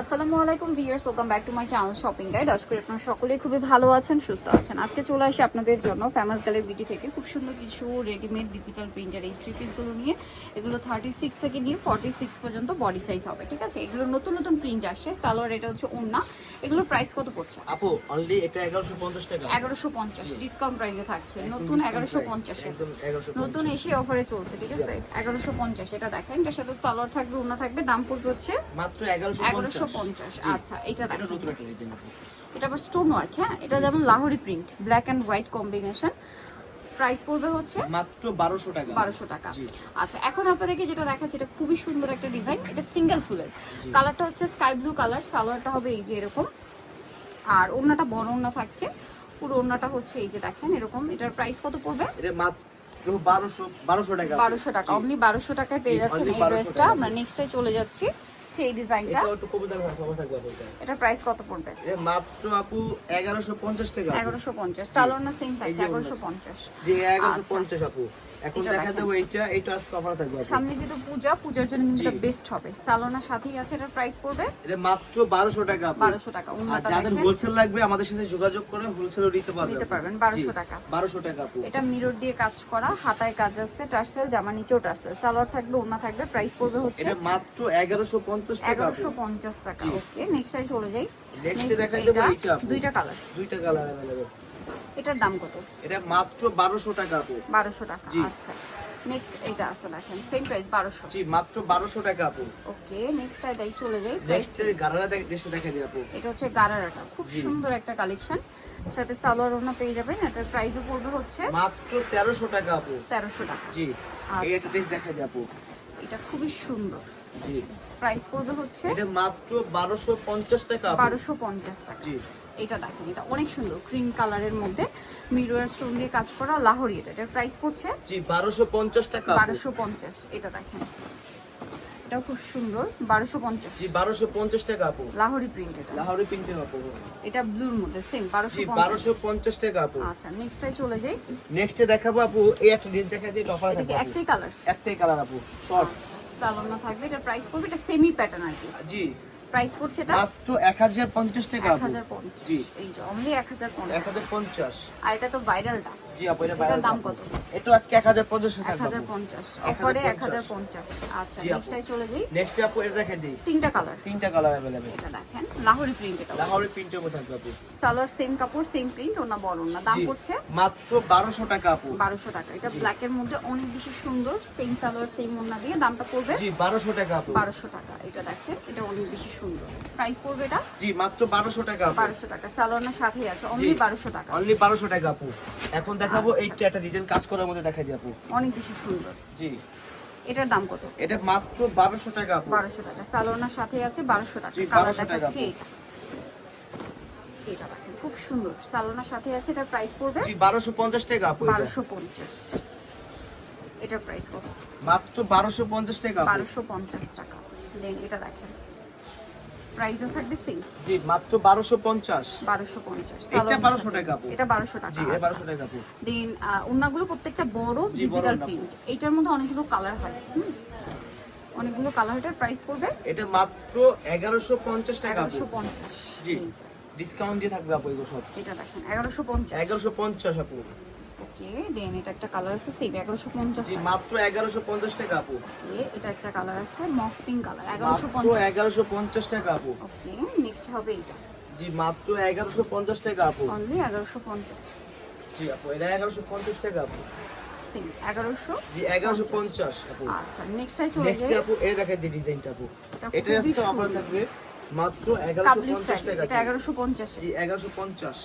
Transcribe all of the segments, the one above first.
আসসালামু আলাইকুম viewers welcome back to my channel shopping guide আশা করি আপনারা সকলেই খুবই ভালো আছেন সুস্থ আছেন। আজকে চলে আসি আপনাদের জন্য ফেমাস গ্যালের বিটি থেকে। খুব সুন্দর কিছু রেডিমেড ডিজিটাল প্রিন্টার এই থ্রি পিসগুলো নিয়ে। এগুলো থার্টি সিক্স থেকে নিয়ে ফর্টি সিক্স পর্যন্ত বডি সাইজ হবে ঠিক আছে? এগুলো নতুন নতুন প্রিন্ট আসছে সালোয়ার এটা হচ্ছে ওন্না এগুলোর প্রাইস কত পড়ছে? আপু অনলি এটা এগারোশো পঞ্চাশ টাকা। এগারোশো পঞ্চাশ ডিসকাউন্ট প্রাইসে থাকছে। নতুন এগারোশো পঞ্চাশে একদম নতুন এসে অফারে চলছে ঠিক আছে? এগারোশো পঞ্চাশ এটা দেখেন এটার সাথে সালোয়ার থাকবে ওন্না থাকবে দাম পড়বে হচ্ছে মাত্র এগারোশো এগারোশো পঞ্চাশ। পঞ্চাশ আচ্ছা এটা দেখেন। এটা আবার স্টোন ওয়ার্ক হ্যাঁ? এটা যেমন Lahori print black and white combination price পড়বে হচ্ছে মাত্র বারোশো টাকা। বারোশো টাকা। আচ্ছা এখন আপনাদেরকে যেটা দেখাচ্ছি এটা খুবই সুন্দর একটা ডিজাইন এটা সিঙ্গেল ফুলের কালারটা হচ্ছে স্কাই ব্লু কালার সালোয়ারটা হবে এই যে এরকম। আর ওড়নাটা বড় ওড়না থাকছে। পুরো ওড়নাটা হচ্ছে এই যে দেখেন এরকম। এটার প্রাইস কত পড়বে? এটা মাত্র বারোশো টাকা। বারোশো টাকা। অনলি বারোশো টাকায় পেয়ে যাচ্ছেন এই ড্রেসটা আমরা নেক্সটে চলে যাচ্ছি। হচ্ছে এই ডিজাইনটা একটু খবর থাকবে এটা। প্রাইস কত পড়বে এটা মাত্র আপু এগারোশো পঞ্চাশ টাকা আপু। এগারোশো পঞ্চাশ সালোয়ার না সেম থাকছে যে এগারোশো ওড়না। পঞ্চাশ যে আচ্ছা। পঞ্চাশ আপু এখন দেখা। দেবো এইটা এইটা আজকে অফার থাকবে সামনে যেহেতু পূজা পূজার জন্য কিন্তু এটা বেস্ট হবে। সালোনার সাথেই আছে এটার প্রাইস পড়বে? এটা মাত্র বারোশো টাকা আপু বারোশো টাকা আর যাদের হোলসেল লাগবে আমাদের সাথে যোগাযোগ করে হোলসেলও নিতে পারবে নিতে পারবেন, 1200 টাকা। 1200 টাকা এটা মিরর দিয়ে কাজ করা হাতায় কাজ আছে টার্সেল জামা নিচেও টার্সেল। সালোয়ার থাকবে ওনা থাকবে প্রাইস পড়বে হচ্ছে এটা মাত্র এগারোশো পঞ্চাশ টাকা এগারোশো আপু পঞ্চাশ টাকা ওকে নেক্সট টাই চলে যাই। নেক্সট দেখাই দেবো এইটা দুইটা কালার দুইটা কালার অ্যাভেলেবল এটার দাম কত? এটা মাত্র বারোশো টাকা আপু। বারোশো টাকা আচ্ছা। নেক্সট এটা আছে দেখেন সেম প্রাইস বারোশো। জি মাত্র বারোশো টাকা আপু। ওকে নেক্সট টাই তাই চলে যাই নেক্সট গারারা দেশে দেখা দিই আপু। এটা হচ্ছে গারারাটা খুব সুন্দর একটা কালেকশন সাথে সালোয়ার ওনা পেয়ে যাবেন এটার প্রাইসও পড়বে হচ্ছে মাত্র তেরোশো টাকা আপু। তেরোশো টাকা। জি আচ্ছা। এই ড্রেস দেখা দিই আপু। এটা খুবই সুন্দর। জি। প্রাইস পড়বে হচ্ছে এটা মাত্র বারোশো পঞ্চাশ টাকা আপু। বারোশো পঞ্চাশ টাকা। জি। এটা দেখেন এটা অনেক সুন্দর ক্রিম কালারের মধ্যে মিরর স্টোন দিয়ে কাজ করা লাহোরি এটা। এটার প্রাইস পড়ছে জি বারোশো পঞ্চাশ টাকা আপু। বারোশো পঞ্চাশ এটা দেখেন। এটাও খুব সুন্দর বারোশো পঞ্চাশ। জি বারোশো পঞ্চাশ টাকা আপু। লাহোরি প্রিন্ট এটা। লাহোরি প্রিন্টের আপু এটা ব্লুর মধ্যে সেম বারোশো জি পঞ্চাশ। বারোশো পঞ্চাশ টাকা আপু। আচ্ছা নেক্সটটাই চলে যাই। নেক্সটে দেখাবো আপু এই একটা ড্রেস দেখা দিই অফার এটা থাকবে একটাই কালার একটাই কালার আপু শর্ট সালোনা থাকবে এটার প্রাইস পড়বে এটা সেমি প্যাটার্ন আর কি। জি। প্রাইস পড়ছে এটা মাত্র এক হাজার পঞ্চাশ টাকা এক আপু হাজার পঞ্চাশ। জি। এই যে অনলি এক হাজার এক পঞ্চাশ হাজার পঞ্চাশ। আর এটা তো ভাইরালটা জি আপু এটা বাইরে দাম কত? এটা আজকে এক হাজার পঞ্চাশ এক থাকবে হাজার আপু পঞ্চাশ। 1050 অফারে এক হাজার পঞ্চাশ আচ্ছা জি চলে যাই। নেক্সট আপু এটা দেখে দিই। তিনটা কালার তিনটা কালার অ্যাভেলেবেল এটা দেখেন লাহোরি প্রিন্ট এটা লাহোরি প্রিন্টের মধ্যে থাকবে আপু। সালোয়ার সেম কাপড় সেম প্রিন্ট ওনা বড় না দাম পড়ছে? মাত্র বারোশো টাকা আপু। টাকা। এটা ব্ল্যাক এর মধ্যে অনেক বেশি সুন্দর সেম সালোয়ার সেম ওনা দিয়ে দামটা পড়বে? জি বারোশো টাকা আপু। বারোশো টাকা। এটা দেখেন এটা অনেক বেশি সুন্দর। প্রাইস পড়বে এটা? জি মাত্র বারোশো টাকা বারোশো টাকা। সালোয়ার সাথেই আছে। অনলি বারোশো টাকা। অনলি বারোশো টাকা আপু। এখন দেখাবো। এইটা একটা ডিজাইন কাজ করার মধ্যে দেখা দিই আপু অনেক বেশি সুন্দর। জি। এটার দাম কত? এটা মাত্র বারোশো টাকা আপু। বারোশো টাকা। সালোয়ার সাথে আছে বারোশো টাকা। জি, কালার 1200 টাকা দেখাচ্ছি আপু। এটা দেখেন খুব সুন্দর। সালোয়ার সাথে আছে এটার প্রাইস পড়বে? জি বারোশো পঞ্চাশ টাকা আপু এটা। বারোশো পঞ্চাশ। এটার প্রাইস কত? মাত্র বারোশো পঞ্চাশ টাকা আপু। বারোশো পঞ্চাশ টাকা। দেন এটা দেখেন। প্রাইসও থাকবে সেম জি মাত্র বারোশো পঞ্চাশ। বারোশো পঞ্চাশ। এটা 1200 টাকা আপু। এটা বারোশো টাকা জি এটা বারোশো টাকা আপু। দেন ওনাগুলো প্রত্যেকটা বড় ডিজিটাল প্রিন্ট এইটার মধ্যে অনেকগুলো কালার হয় হুম। অনেকগুলো কালার এটার প্রাইস পড়বে? এটা মাত্র এগারোশো পঞ্চাশ টাকা আপু। এগারোশো পঞ্চাশ। জি। ডিসকাউন্ট দিয়ে থাকবে আপু এগুলো সব। এটা দেখেন এগারোশো পঞ্চাশ। এগারোশো পঞ্চাশ আপু। ওকে দেন এটা একটা কালার আছে সেম এগারোশো পঞ্চাশ জি টাকা। মাত্র এগারোশো পঞ্চাশ টাকা আপু। ওকে এটা একটা কালার আছে মক পিঙ্ক কালার এগারোশো মাত্র পঞ্চাশ। এগারোশো পঞ্চাশ টাকা আপু। ওকে নেক্সট হবে এটা। জি মাত্র এগারোশো পঞ্চাশ টাকা আপু। অনলি এগারোশো পঞ্চাশ। জি আপু এটা এগারোশো পঞ্চাশ টাকা আপু। সেম এগারোশো জি এগারোশো পঞ্চাশ আপু। আচ্ছা নেক্সটটাই চলে নেক্সট আপু এটা দেখে দিই ডিজাইনটা আপু। এটা আজকে অফার থাকবে মাত্র এগারোশো কাবলি পঞ্চাশ স্টাইল টাকা এটা এগারোশো পঞ্চাশে। জি এগারোশো পঞ্চাশ।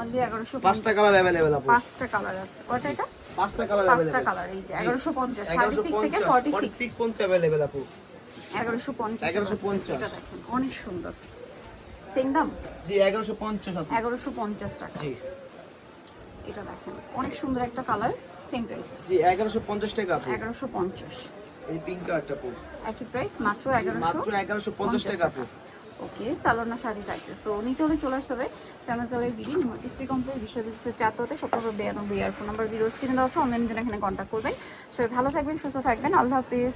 অনলি এগারোশো পাঁচটা কালার অ্যাভেলেবেল আপু পাঁচটা কালার আছে। কয়টা এটা? পাঁচটা কালার পাঁচটা কালার এই যে এগারোশো পঞ্চাশ থার্টি সিক্স থেকে ফর্টি ফর্টি সিক্স সিক্স পর্যন্ত অ্যাভেলেবেল আপু। এগারোশো পঞ্চাশ 1150 এটা দেখেন অনেক সুন্দর। সেম দাম? জি এগারোশো পঞ্চাশ আপু। এগারোশো পঞ্চাশ টাকা। জি। এটা দেখেন অনেক সুন্দর একটা কালার সেম প্রাইস জি এগারোশো পঞ্চাশ টাকা আপু। এগারোশো পঞ্চাশ। এই পিঙ্ক কালারটা আপু। একই প্রাইস মাত্র এগারোশো মাত্র এগারোশো পঞ্চাশ টাকা আপু। ওকে, সালোনা শাড়ি থাকবে সো নিতে হলে চলে আসতে হবে। ফেমাস আওয়ারের বিডি স্ত্রী কমপ্লেক্স বিশ্ববিদ্যালয়ের চারটাতে সপ্তাহ বিরানব্বই আর ফোন নাম্বার ভিডিও স্ক্রিনে দেওয়া আছে অনলাইন জন্য এখানে কন্ট্যাক্ট করবেন। সবাই ভালো থাকবেন, সুস্থ থাকবেন। আল্লাহ হাফিজ।